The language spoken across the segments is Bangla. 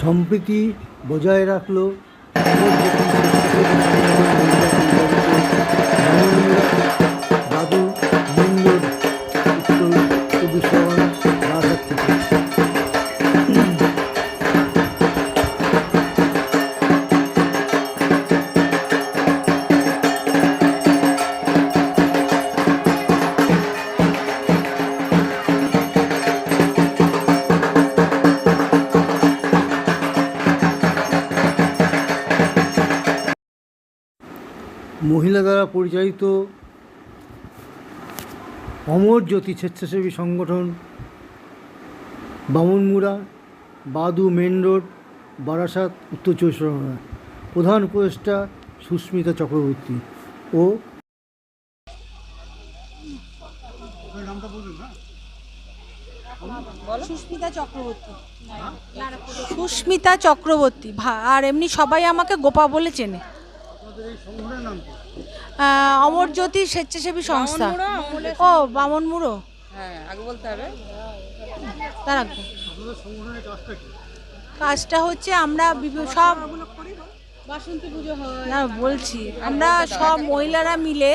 সম্প্রীতি বজায় রাখল মহিলা দ্বারা পরিচালিত অমর জ্যোতি স্বেচ্ছাসেবী সংগঠন, বামনমুড়া, বাদু মেন রোড, বারাসাত, উত্তর চব্বিশ পরগনা। প্রধান উপদেষ্টা সুস্মিতা চক্রবর্তী ও সুস্মিতা চক্রবর্তী। সুস্মিতা চক্রবর্তী আর এমনি সবাই আমাকে গোপা বলে চেনে। অমরজ্যোতি স্বেচ্ছাসেবী সংস্থা। ও বামন মুড়ো হ্যাঁ আগে বলতে হবে। তার আগে। কাজটা হচ্ছে আমরা সব না বলছি আমরা সব মহিলারা মিলে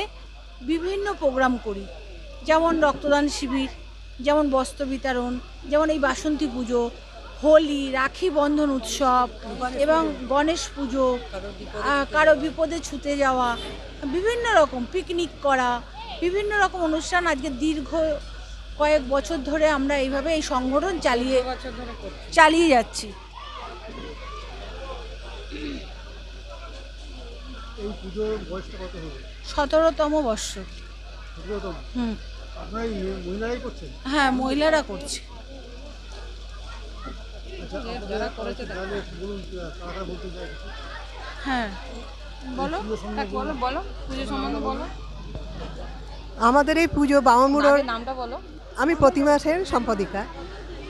বিভিন্ন প্রোগ্রাম করি। যেমন রক্তদান শিবির যেমন বস্ত্র বিতরণ যেমন এই বাসন্তী পুজো হোলি রাখি বন্ধন উৎসব এবং গণেশ পুজো কারও বিপদে ছুতে যাওয়া বিভিন্ন রকম পিকনিক করা বিভিন্ন রকম অনুষ্ঠান আজকে দীর্ঘ কয়েক বছর ধরে আমরা এইভাবে এই সংগঠন চালিয়ে চালিয়ে যাচ্ছি। সতেরোতম বর্ষ। হুম। হ্যাঁ মহিলারা করছে। যারা করেছে হ্যাঁ। বলো বলো বলো পুজো সম্বন্ধে বলো। আমাদের এই পুজো বামনমুড়োর নামটা বলো। আমি প্রতিমা সেন সম্পাদিকা।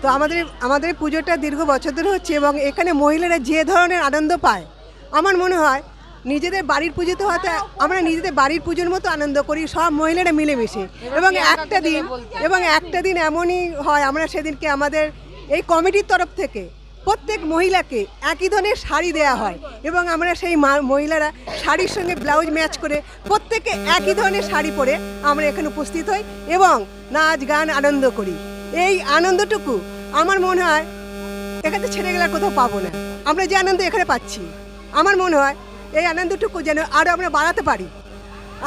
তো আমাদের আমাদের পুজোটা দীর্ঘ বছর ধরে হচ্ছে এবং এখানে মহিলারা যে ধরনের আনন্দ পায় আমার মনে হয় নিজেদের বাড়ির পুজোতে হয়তো আমরা নিজেদের বাড়ির পুজোর মতো আনন্দ করি সব মহিলারা মিলেমিশে। এবং একটা দিন এবং একটা দিন এমনই হয় আমরা সেদিনকে আমাদের এই কমিটির তরফ থেকে প্রত্যেক মহিলাকে একই ধরনের শাড়ি দেওয়া হয় এবং আমরা সেই মহিলারা শাড়ির সঙ্গে ব্লাউজ ম্যাচ করে প্রত্যেকে একই ধরনের শাড়ি পরে আমরা এখানে উপস্থিত হই এবং নাচ, গান আনন্দ করি। এই আনন্দটুকু আমার মনে হয় এখানে ছেড়ে গেলে কোথাও পাবো না। আমরা যে আনন্দ এখানে পাচ্ছি, আমার মনে হয় এই আনন্দটুকু যেন আরও আমরা বাড়াতে পারি।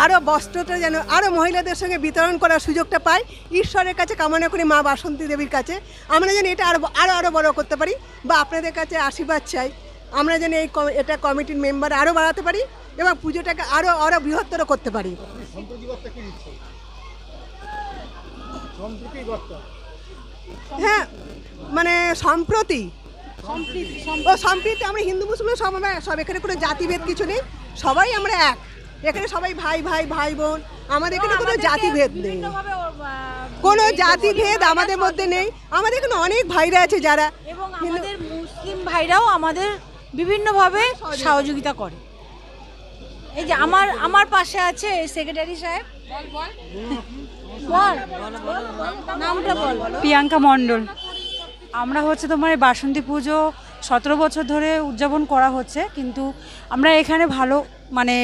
আরও বস্ত্রটা যেন আরও মহিলাদের সঙ্গে বিতরণ করার সুযোগটা পাই ঈশ্বরের কাছে কামনা করি মা বাসন্তী দেবীর কাছে। আমরা যেন এটা আরও আরও আরও বড় করতে পারি বা আপনাদের কাছে আশীর্বাদ চাই। আমরা যেন এই এটা কমিটির মেম্বার আরও বাড়াতে পারি এবং পুজোটাকে আরও আরও বৃহত্তর করতে পারি। হ্যাঁ মানে সম্প্রতি। সম্প্রীতি আমরা হিন্দু মুসলিম সব সব এখানে কোনো জাতিভেদ কিছু নেই। সবাই আমরা এক। এখানে সবাই ভাই ভাই ভাই বোন। আমাদের এখানে কোনো জাতিভেদ নেই। কোনো জাতিভেদ আমাদের মধ্যে নেই। আমাদের এখানে অনেক ভাইরা আছে যারা এবং আমাদের মুসলিম ভাইরাও আমাদের বিভিন্নভাবে সহযোগিতা করে। এই যে আমার আমার পাশে আছে সেক্রেটারি সাহেব। বল। নামটা বল। প্রিয়াঙ্কা মণ্ডল। আমরা হচ্ছে তোমার এই বাসন্তী পুজো সতেরো বছর ধরে উদযাপন করা হচ্ছে কিন্তু আমরা এখানে ভালো মানে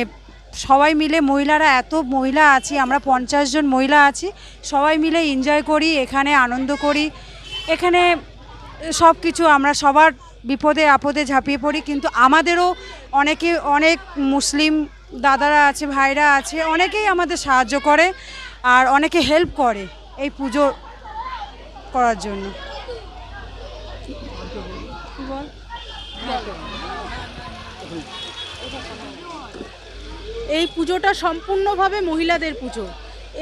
সবাই মিলে মহিলারা এত মহিলা আছি আমরা পঞ্চাশ জন মহিলা আছি সবাই মিলে এনজয় করি এখানে আনন্দ করি। এখানে সব কিছু আমরা সবার বিপদে আপদে ঝাঁপিয়ে পড়ি কিন্তু আমাদেরও অনেকে অনেক মুসলিম দাদারা আছে ভাইরা আছে অনেকেই আমাদের সাহায্য করে আর অনেকে হেল্প করে এই পুজো করার জন্য। এই পুজোটা সম্পূর্ণভাবে মহিলাদের পুজো।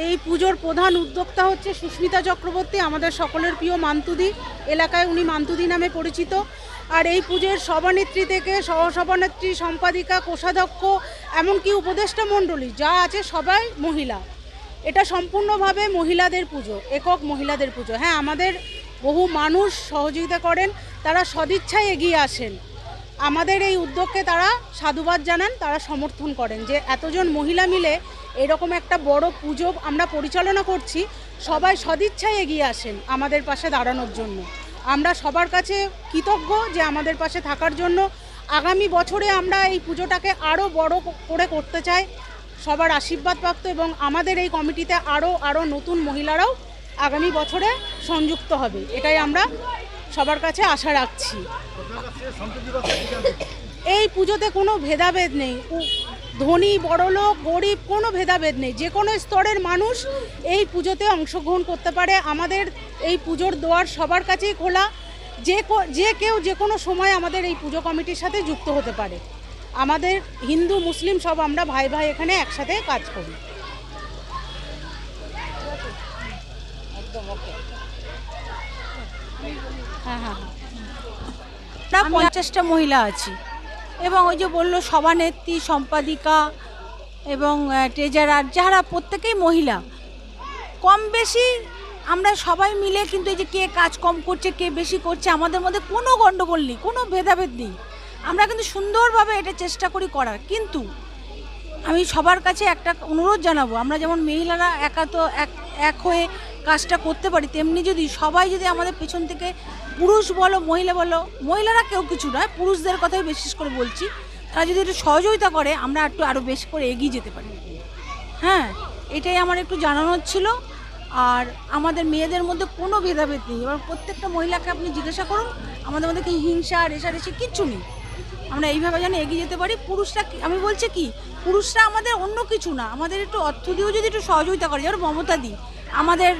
এই পুজোর প্রধান উদ্যোক্তা হচ্ছে সুস্মিতা চক্রবর্তী, আমাদের সকলের প্রিয় মান্তুদি, এলাকায় উনি মান্তুদি নামে পরিচিত। আর এই পুজোর সভানেত্রী থেকে সহসভানেত্রী, সম্পাদিকা, কোষাধ্যক্ষ, এমনকি উপদেষ্টা মণ্ডলী, যা আছে সবাই মহিলা। এটা সম্পূর্ণভাবে মহিলাদের পুজো, একক মহিলাদের পুজো। হ্যাঁ আমাদের বহু মানুষ সহযোগিতা করেন, তারা সদিচ্ছায় এগিয়ে আসেন। আমাদের এই উদ্যোগকে তারা সাধুবাদ জানান, তারা সমর্থন করেন যে এতজন মহিলা মিলে এরকম একটা বড় পুজো আমরা পরিচালনা করছি, সবাই সদিচ্ছায় এগিয়ে আসেন আমাদের পাশে দাঁড়ানোর জন্য। আমরা সবার কাছে কৃতজ্ঞ যে আমাদের পাশে থাকার জন্য আগামী বছরে আমরা এই পুজোটাকে আরও বড় করে করতে চাই। সবার আশীর্বাদ প্রাপ্ত এবং আমাদের এই কমিটিতে আরও আরও নতুন মহিলারাও আগামী বছরে সংযুক্ত হবে। এটাই আমরা সবার কাছে আশা রাখছি। এই পুজোতে কোনো ভেদাভেদ নেই। ধনী বড়লোক গরিব কোনো ভেদাভেদ নেই। যে কোনো স্তরের মানুষ এই পুজোতে অংশগ্রহণ করতে পারে। আমাদের এই পুজোর দোয়ার সবার কাছেই খোলা। যে যে কেউ যে কোনো সময় আমাদের এই পুজো কমিটির সাথে যুক্ত হতে পারে। আমাদের হিন্দু মুসলিম সব আমরা ভাই ভাই এখানে একসাথে কাজ করি। হ্যাঁ হ্যাঁ আমরা পঞ্চাশটা মহিলা আছি। এবং ওই যে বলল সভানেত্রী সম্পাদিকা এবং ট্রেজারার যারা প্রত্যেকেই মহিলা। কম বেশি আমরা সবাই মিলে কিন্তু এই যে কে কাজ কম করছে কে বেশি করছে আমাদের মধ্যে কোনো গণ্ডগোল নেই কোনো ভেদাভেদ নেই। আমরা কিন্তু সুন্দরভাবে এটা চেষ্টা করি করার। কিন্তু আমি সবার কাছে একটা অনুরোধ জানাব আমরা যেমন মহিলারা একা তো এক এক হয়ে কাজটা করতে পারি, তেমনি যদি সবাই যদি আমাদের পেছন থেকে পুরুষ বলো, মহিলা বলো, মহিলারা কেউ কিছু নয়, পুরুষদের কথাই বিশেষ করে বলছি, তারা যদি একটু সহযোগিতা করে, আমরা একটু আরও বেশি করে এগিয়ে যেতে পারি। হ্যাঁ এটাই আমার একটু জানানোর ছিল, আর আমাদের মেয়েদের মধ্যে কোনো ভেদাভেদ নেই। এবার প্রত্যেকটা মহিলাকে আপনি জিজ্ঞাসা করুন, আমাদের মধ্যে কি হিংসা, রেশারেশি, কিচ্ছু নেই। আমরা এইভাবে যেন এগিয়ে যেতে পারি। পুরুষরা আমি বলছি কি, পুরুষরা আমাদের অন্য কিছু না, আমাদের একটু অর্থ দিয়েও যদি একটু সহযোগিতা করে, যেমন মমতা দি আমাদের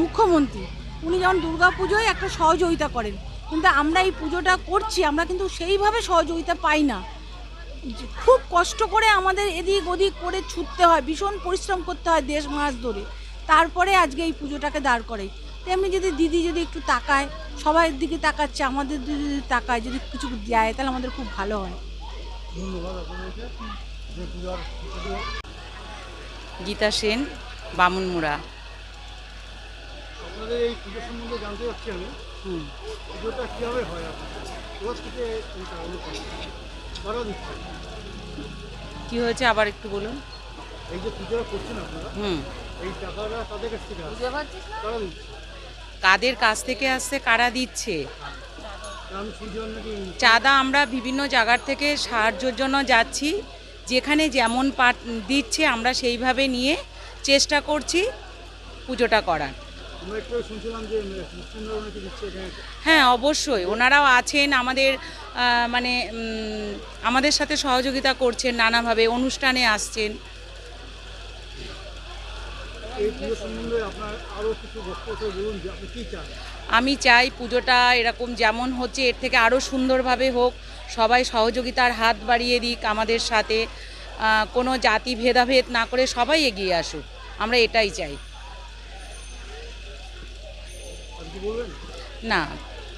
মুখ্যমন্ত্রী উনি যেমন দুর্গা পুজোয় একটা সহযোগিতা করেন কিন্তু আমরা এই পুজোটা করছি আমরা কিন্তু সেইভাবে সহযোগিতা পাই না। খুব কষ্ট করে আমাদের এদিক ওদিক করে ছুটতে হয় ভীষণ পরিশ্রম করতে হয় দেশ মাস ধরে। তারপরে আজকে এই পুজোটাকে দাঁড় করে তেমনি যদি দিদি যদি একটু তাকায় সবার দিকে তাকাচ্ছে আমাদের দিকে যদি তাকায় যদি কিছু দেয় তাহলে আমাদের খুব ভালো হয়। গীতা সেন বামুনমুড়া। আপনাদের এই পুজো সম্বন্ধে জানতে চাচ্ছি আমি। পুজোটা কীভাবে হয় আপনাদের? কোথা থেকে এইটা অনুকূল কারা দিচ্ছে কি হয়েছে আবার একটু বলুন। এই যে পুজোটা করছেন আপনারা হুম। এই টাকাটা তাদের কাছ থেকে কাদের কাছ থেকে আসছে কারা দিচ্ছে? চাঁদা আমরা বিভিন্ন জায়গার থেকে সাহায্যের জন্য যাচ্ছি। যেখানে যেমন পাট দিচ্ছে আমরা সেইভাবে নিয়ে চেষ্টা করছি পুজোটা করার। হ্যাঁ অবশ্যই। ওনারাও আছেন, আমাদের মানে আমাদের সাথে সহযোগিতা করছেন, নানাভাবে অনুষ্ঠানে আসছেন। আমি চাই পুজোটা এরকম যেমন হচ্ছে, এর থেকে আরও সুন্দরভাবে হোক। সবাই সহযোগিতার হাত বাড়িয়ে দিক আমাদের সাথে। কোনো জাতি ভেদাভেদ না করে সবাই এগিয়ে আসুক। আমরা এটাই চাই। না।